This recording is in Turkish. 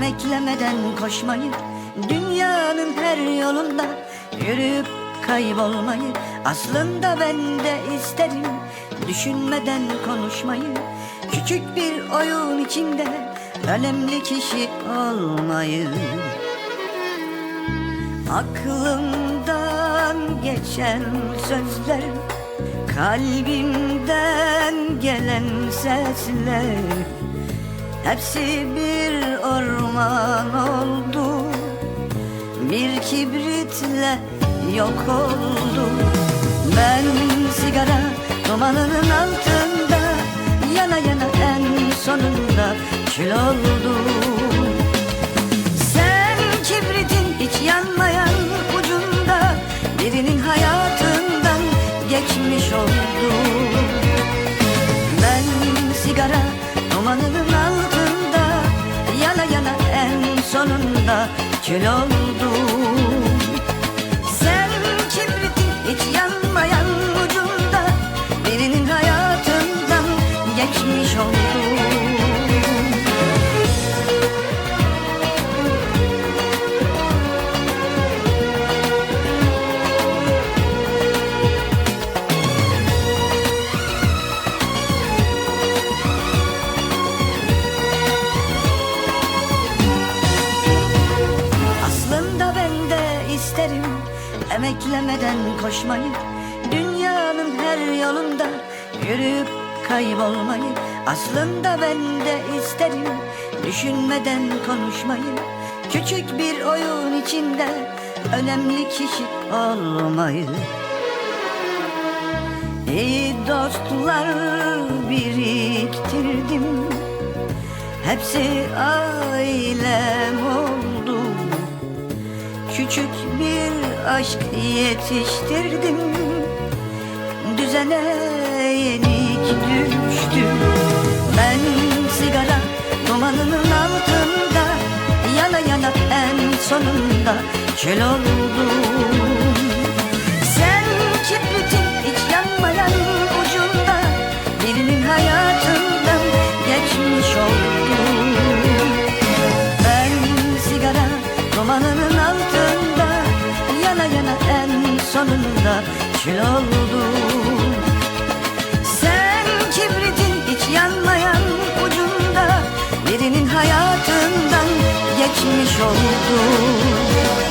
beklemeden koşmayı Dünyanın her yolunda yürüyüp kaybolmayı Aslında ben de isterim düşünmeden konuşmayı. Küçük bir oyun içinde önemli kişi olmayı. Aklımdan geçen sözler Kalbimden gelen sesler Hepsi bir orman oldu. Bir kibritle yok oldu. Ben sigara dumanının altında Yana yana en sonunda kül oldum. Sen kibritin hiç yanmayan ucunda Birinin hayatından geçmiş oldun. Ben sigara dumanının kül oldum. Sen kibritin hiç yanmayan ucunda? Birinin hayatından geçmiş oldun emeklemeden koşmayı Dünyanın her yolunda yürüyüp kaybolmayı Aslında ben de isterim düşünmeden konuşmayı. Küçük bir oyun içinde önemli kişi olmayı. İyi dostlar biriktirdim Hepsi ailem oldu. Küçük bir aşk yetiştirdim. Düzene yenik düştüm. Ben sigara dumanının altında Yana yana en sonunda kül oldum. Sen kibritin hiç yanmayan ucunda Birinin hayatından geçmiş oldun. Ben sigara dumanının altında Yana yana en sonunda kül oldum. Sen kibritin hiç yanmayan ucunda Birinin hayatından geçmiş oldun